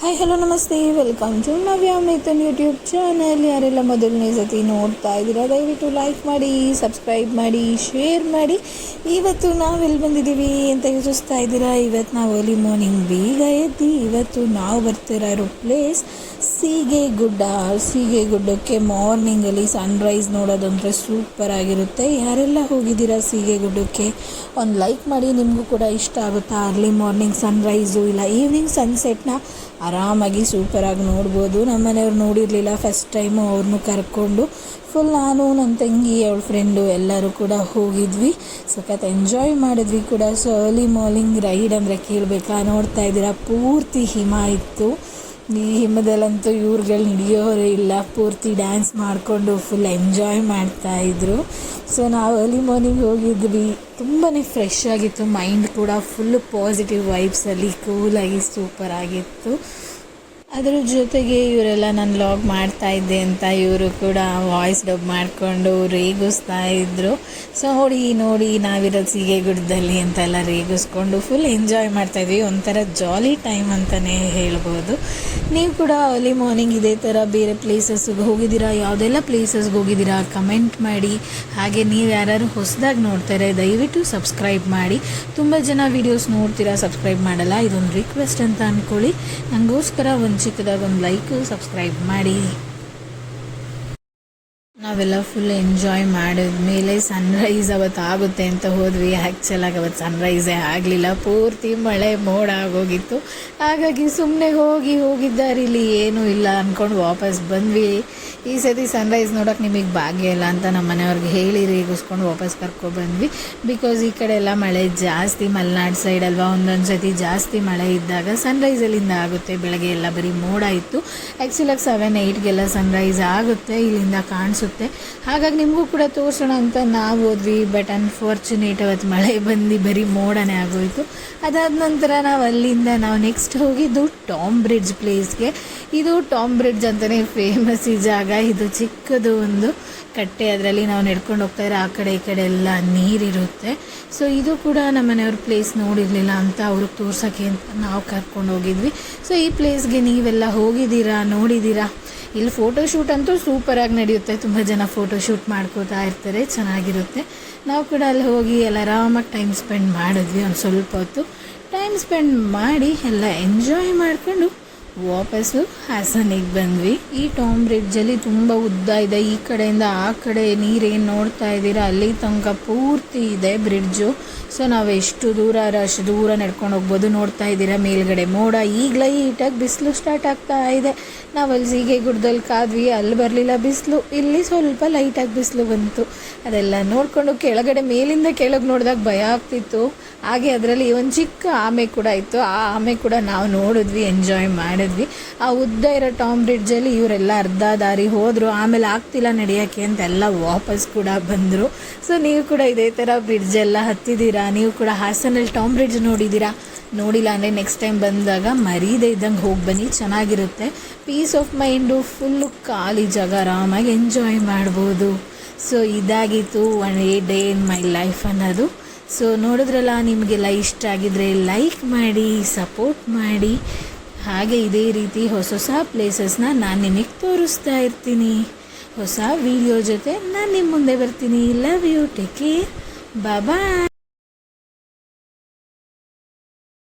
Hi hello ನಮಸ್ತೆ. Welcome to Navya Methan YouTube channel ಯಾರೆಲ್ಲ ಮೊದಲನೇ ಸತಿ ನೋಡ್ತಾ ಇದ್ದೀರಾ, ದಯವಿಟ್ಟು ಲೈಕ್ ಮಾಡಿ ಸಬ್ಸ್ಕ್ರೈಬ್ ಮಾಡಿ ಶೇರ್ ಮಾಡಿ. ಇವತ್ತು ನಾವೆಲ್ಲಿ ಬಂದಿದ್ದೀವಿ ಅಂತ ಯೋಚಿಸ್ತಾ ಇದ್ದೀರಾ? ಇವತ್ತು ನಾವು ಅರ್ಲಿ ಮಾರ್ನಿಂಗ್ ಬೇಗ ಎದ್ದು ಇವತ್ತು ನಾವು ಬರ್ತಿರೋ ಪ್ಲೇಸ್ ಸೀಗೆ ಗುಡ್ಡ ಸೀಗೆ ಗುಡ್ಡಕ್ಕೆ ಮಾರ್ನಿಂಗಲ್ಲಿ ಸನ್ರೈಸ್ ನೋಡೋದಂದ್ರೆ ಸೂಪರ್ ಆಗಿರುತ್ತೆ. ಯಾರೆಲ್ಲ ಹೋಗಿದ್ದೀರಾ ಸೀಗೆ ಗುಡ್ಡಕ್ಕೆ? ಒಂದು ಲೈಕ್ ಮಾಡಿ, ನಿಮಗೂ ಕೂಡ ಇಷ್ಟ ಆಗುತ್ತಾ? ಅರ್ಲಿ ಮಾರ್ನಿಂಗ್ ಸನ್ರೈಸು ಇಲ್ಲ ಈವ್ನಿಂಗ್ ಸನ್ಸೆಟ್ನ ಆರಾಮಾಗಿ ಸೂಪರಾಗಿ ನೋಡ್ಬೋದು. ನಮ್ಮ ಮನೆಯವ್ರು ನೋಡಿರಲಿಲ್ಲ ಫಸ್ಟ್ ಟೈಮು ಅವ್ರನ್ನೂ ಕರ್ಕೊಂಡು. ಫುಲ್ ನಾನು ನನ್ನ ತಂಗಿ, ಅವಳ ಫ್ರೆಂಡು ಎಲ್ಲರೂ ಕೂಡ ಹೋಗಿದ್ವಿ. ಸಖತ್ ಎಂಜಾಯ್ ಮಾಡಿದ್ವಿ ಕೂಡ. ಸೊ ಅರ್ಲಿ ಮಾರ್ನಿಂಗ್ ರೈಡ್ ಅಂದರೆ ಕೇಳಬೇಕಾ? ನೋಡ್ತಾ ಇದ್ದೀರಾ? ಪೂರ್ತಿ ಹಿಮ ಇತ್ತು. ಈ ಹಿಮದಲ್ಲಂತೂ ಇವ್ರುಗಳು ಹಿಡಿಯೋರೇ ಇಲ್ಲ. ಪೂರ್ತಿ ಡ್ಯಾನ್ಸ್ ಮಾಡಿಕೊಂಡು ಫುಲ್ ಎಂಜಾಯ್ ಮಾಡ್ತಾ ಇದ್ರು. ಸೊ ನಾವು ಅರ್ಲಿ ಮಾರ್ನಿಂಗ್ ಹೋಗಿದ್ವಿ. ತುಂಬಾ ಫ್ರೆಶ್ ಆಗಿತ್ತು. ಮೈಂಡ್ ಕೂಡ ಫುಲ್ ಪಾಸಿಟಿವ್ ವೈಬ್ಸಲ್ಲಿ ಕೂಲಾಗಿ ಸೂಪರ್ ಆಗಿತ್ತು. ಅದ್ರ ಜೊತೆಗೆ ಇವರೆಲ್ಲ ನಾನು ಲಾಗ್ ಮಾಡ್ತಾ ಇದ್ದೆ ಅಂತ ಇವರು ಕೂಡ ವಾಯ್ಸ್ ಡಬ್ ಮಾಡಿಕೊಂಡು ರೇಗಿಸ್ತಾ ಇದ್ದರು ಸೊ ನೋಡಿ ನೋಡಿ, ನಾವಿರೋದು ಸೀಗೆ ಗುಡ್ಡದಲ್ಲಿ ಅಂತೆಲ್ಲ ರೇಗಿಸ್ಕೊಂಡು ಫುಲ್ ಎಂಜಾಯ್ ಮಾಡ್ತಾ ಇದ್ವಿ. ಒಂಥರ ಜಾಲಿ ಟೈಮ್ ಅಂತಲೇ ಹೇಳ್ಬೋದು. ನೀವು ಕೂಡ ಅರ್ಲಿ ಮಾರ್ನಿಂಗ್ ಇದೇ ಥರ ಬೇರೆ ಪ್ಲೇಸಸ್ಗೆ ಹೋಗಿದ್ದೀರಾ? ಯಾವುದೆಲ್ಲ ಪ್ಲೇಸಸ್ಗೆ ಹೋಗಿದ್ದೀರಾ? ಕಮೆಂಟ್ ಮಾಡಿ. ಹಾಗೆ ನೀವು ಯಾರು ಹೊಸದಾಗಿ ನೋಡ್ತಾರೆ, ದಯವಿಟ್ಟು ಸಬ್ಸ್ಕ್ರೈಬ್ ಮಾಡಿ. ತುಂಬ ಜನ ವೀಡಿಯೋಸ್ ನೋಡ್ತೀರಾ ಸಬ್ಸ್ಕ್ರೈಬ್ ಮಾಡಲ್ಲ. ಇದೊಂದು ರಿಕ್ವೆಸ್ಟ್ ಅಂತ ಅಂದ್ಕೊಳ್ಳಿ ನನಗೋಸ್ಕರ ಒಂದು ಚಿಕ್ಕದಾಗ ಒಂದು ಲೈಕ್ ಸಬ್ಸ್ಕ್ರೈಬ್ ಮಾಡಿ. ನಾವೆಲ್ಲ ಫುಲ್ ಎಂಜಾಯ್ ಮಾಡಿದ್ಮೇಲೆ ಸನ್ರೈಸ್ ಅವತ್ತು ಆಗುತ್ತೆ ಅಂತ ಹೋದ್ವಿ. ಆ್ಯಕ್ಚುಲಾಗಿ ಅವತ್ತು ಸನ್ರೈಸೇ ಆಗಲಿಲ್ಲ. ಪೂರ್ತಿ ಮಳೆ ಮೋಡ ಆಗೋಗಿತ್ತು. ಹಾಗಾಗಿ ಸುಮ್ಮನೆ ಹೋಗಿ ಹೋಗಿದ್ದಾರೆ ಇಲ್ಲಿ ಏನೂ ಇಲ್ಲ ಅಂದ್ಕೊಂಡು ವಾಪಸ್ ಬಂದ್ವಿ. ಈ ಸತಿ ಸನ್ರೈಸ್ ನೋಡೋಕೆ ನಿಮಗೆ ಭಾಗ್ಯ ಇಲ್ಲ ಅಂತ ನಮ್ಮ ಮನೆಯವ್ರಿಗೆ ಹೇಳಿ ರೇಗಿಸ್ಕೊಂಡು ವಾಪಸ್ ಕರ್ಕೊಬಂದ್ವಿ ಬಿಕಾಸ್ ಈ ಕಡೆ ಎಲ್ಲ ಮಳೆ ಜಾಸ್ತಿ ಮಲೆನಾಡು ಸೈಡ್ ಅಲ್ವಾ, ಒಂದೊಂದು ಸತಿ ಜಾಸ್ತಿ ಮಳೆ ಇದ್ದಾಗ ಸನ್ರೈಸ್ ಎಲ್ಲಿಂದ ಆಗುತ್ತೆ. ಬೆಳಗ್ಗೆ ಎಲ್ಲ ಬರೀ ಮೋಡ ಇತ್ತು. ಆ್ಯಕ್ಚುಲಾಗಿ ಸೆವೆನ್ ಏಯ್ಟ್ಗೆಲ್ಲ ಸನ್ರೈಸ್ ಆಗುತ್ತೆ, ಇಲ್ಲಿಂದ ಕಾಣಿಸುತ್ತೆ. ಹಾಗಾಗಿ ನಿಮಗೂ ಕೂಡ ತೋರಿಸೋಣ ಅಂತ ನಾವು ಹೋದ್ವಿ ಬಟ್ ಅನ್ಫಾರ್ಚುನೇಟ್ ಅವತ್ತು ಮಳೆ ಬಂದು ಬರೀ ಮೋಡನೇ ಆಗೋಯಿತು. ಅದಾದ ನಂತರ ನಾವು ಅಲ್ಲಿಂದ ನಾವು ನೆಕ್ಸ್ಟ್ ಹೋಗಿದ್ದು ಟಾಮ್ ಬ್ರಿಡ್ಜ್ ಪ್ಲೇಸ್ಗೆ ಇದು ಟಾಮ್ ಬ್ರಿಡ್ಜ್ ಅಂತಲೇ ಫೇಮಸ್ ಈ ಜಾಗ. ಇದು ಚಿಕ್ಕದು ಒಂದು ಕಟ್ಟೆ. ಅದರಲ್ಲಿ ನಾವು ನಡ್ಕೊಂಡು ಹೋಗ್ತಾ ಇರೋ ಆ ಕಡೆ ಈ ಕಡೆ ಎಲ್ಲ ನೀರಿರುತ್ತೆ. ಸೊ ಇದು ಕೂಡ ನಮ್ಮ ಮನೆಯವ್ರ ಪ್ಲೇಸ್ ನೋಡಿರಲಿಲ್ಲ ಅಂತ ಅವ್ರಿಗೆ ತೋರ್ಸೋಕ್ಕೆ ಅಂತ ನಾವು ಕರ್ಕೊಂಡು ಹೋಗಿದ್ವಿ. ಸೊ ಈ ಪ್ಲೇಸ್ಗೆ ನೀವೆಲ್ಲ ಹೋಗಿದ್ದೀರಾ, ನೋಡಿದ್ದೀರಾ? ಇಲ್ಲಿ ಫೋಟೋಶೂಟ್ ಅಂತೂ ಸೂಪರಾಗಿ ನಡೆಯುತ್ತೆ. ತುಂಬ ಜನ ಫೋಟೋಶೂಟ್ ಮಾಡ್ಕೋತಾ ಇರ್ತಾರೆ, ಚೆನ್ನಾಗಿರುತ್ತೆ. ನಾವು ಕೂಡ ಅಲ್ಲಿ ಹೋಗಿ ಎಲ್ಲ ಆರಾಮಾಗಿ ಟೈಮ್ ಸ್ಪೆಂಡ್ ಮಾಡಿದ್ವಿ, ಒಂದು ಸ್ವಲ್ಪ ಹೊತ್ತು. ಟೈಮ್ ಸ್ಪೆಂಡ್ ಮಾಡಿ ಎಲ್ಲ ಎಂಜಾಯ್ ಮಾಡಿಕೊಂಡು ವಾಪಸ್ಸು ಹಾಸನಿಗೆ ಬಂದ್ವಿ. ಈ ಟಾಮ್ ಬ್ರಿಡ್ಜಲ್ಲಿ ತುಂಬ ಉದ್ದ ಇದೆ. ಈ ಕಡೆಯಿಂದ ಆ ಕಡೆ ನೀರೇನು ನೋಡ್ತಾ ಇದ್ದೀರಾ? ಅಲ್ಲಿ ತನಕ ಪೂರ್ತಿ ಇದೆ ಬ್ರಿಡ್ಜು. ಸೊ ನಾವು ಎಷ್ಟು ದೂರ ಅಷ್ಟು ದೂರ ನಡ್ಕೊಂಡು ಹೋಗ್ಬೋದು ನೋಡ್ತಾ ಇದ್ದೀರಾ ಮೇಲ್ಗಡೆ. ಮೋಡ ಈಗ ಈಟಾಗಿ ಬಿಸಿಲು ಸ್ಟಾರ್ಟ್ ಆಗ್ತಾ ಇದೆ. ನಾವು ಅಲ್ಲಿ ಸೀಗೆ ಗುಡ್ಡದಲ್ಲಿ ಕಾದ್ವಿ. ಅಲ್ಲಿ ಬರಲಿಲ್ಲ ಬಿಸಿಲು. ಇಲ್ಲಿ ಸ್ವಲ್ಪ ಲೈಟಾಗಿ ಬಿಸಿಲು ಬಂತು. ಅದೆಲ್ಲ ನೋಡಿಕೊಂಡು ಕೆಳಗಡೆ ಮೇಲಿಂದ ಕೆಳಗೆ ನೋಡಿದಾಗ ಭಯ ಆಗ್ತಿತ್ತು. ಹಾಗೆ ಅದರಲ್ಲಿ ಒಂದು ಚಿಕ್ಕ ಆಮೆ ಕೂಡ ಇತ್ತು. ಆ ಆಮೆ ಕೂಡ ನಾವು ನೋಡಿದ್ವಿ ಎಂಜಾಯ್ ಮಾಡಿದ್ವಿ. ಆ ಉದ್ದ ಇರೋ ಟಾಮ್ ಬ್ರಿಡ್ಜಲ್ಲಿ ಇವರೆಲ್ಲ ಅರ್ಧ ದಾರಿ ಹೋದರು. ಆಮೇಲೆ ಆಗ್ತಿಲ್ಲ ನಡೆಯೋಕ್ಕೆ ಅಂತ ಎಲ್ಲ ವಾಪಸ್ ಕೂಡ ಬಂದರು. ಸೊ ನೀವು ಕೂಡ ಇದೇ ಥರ ಬ್ರಿಡ್ಜ್ ಎಲ್ಲ ಹತ್ತಿದ್ದೀರಾ? ನೀವು ಕೂಡ ಹಾಸನಲ್ಲಿ ಟಾಮ್ ಬ್ರಿಡ್ಜ್ ನೋಡಿದ್ದೀರಾ? ನೋಡಿಲ್ಲ ಅಂದರೆ ನೆಕ್ಸ್ಟ್ ಟೈಮ್ ಬಂದಾಗ ಮರೀದೇ ಇದ್ದಂಗೆ ಹೋಗಿ ಬನ್ನಿ. ಚೆನ್ನಾಗಿರುತ್ತೆ. ಪೀಸ್ ಆಫ್ ಮೈಂಡು ಫುಲ್ಲು ಖಾಲಿ ಜಾಗ, ಆರಾಮಾಗಿ ಎಂಜಾಯ್ ಮಾಡ್ಬೋದು. ಸೊ ಇದಾಗಿತ್ತು one a day in my life ಅನ್ನೋದು. ಸೊ ನೋಡಿದ್ರಲ್ಲ, ನಿಮಗೆಲ್ಲ ಇಷ್ಟ ಆಗಿದ್ರೆ ಲೈಕ್ ಮಾಡಿ ಸಪೋರ್ಟ್ ಮಾಡಿ. ಹಾಗೆ ಇದೇ ರೀತಿ ಹೊಸ ಹೊಸ ಪ್ಲೇಸಸ್ನ ನಾನು ನಿಮಗೆ ತೋರಿಸ್ತಾ ಇರ್ತೀನಿ. ಹೊಸ ವಿಡಿಯೋ ಜೊತೆ ನಾನು ನಿಮ್ಮ ಮುಂದೆ ಬರ್ತೀನಿ. Love you take care bye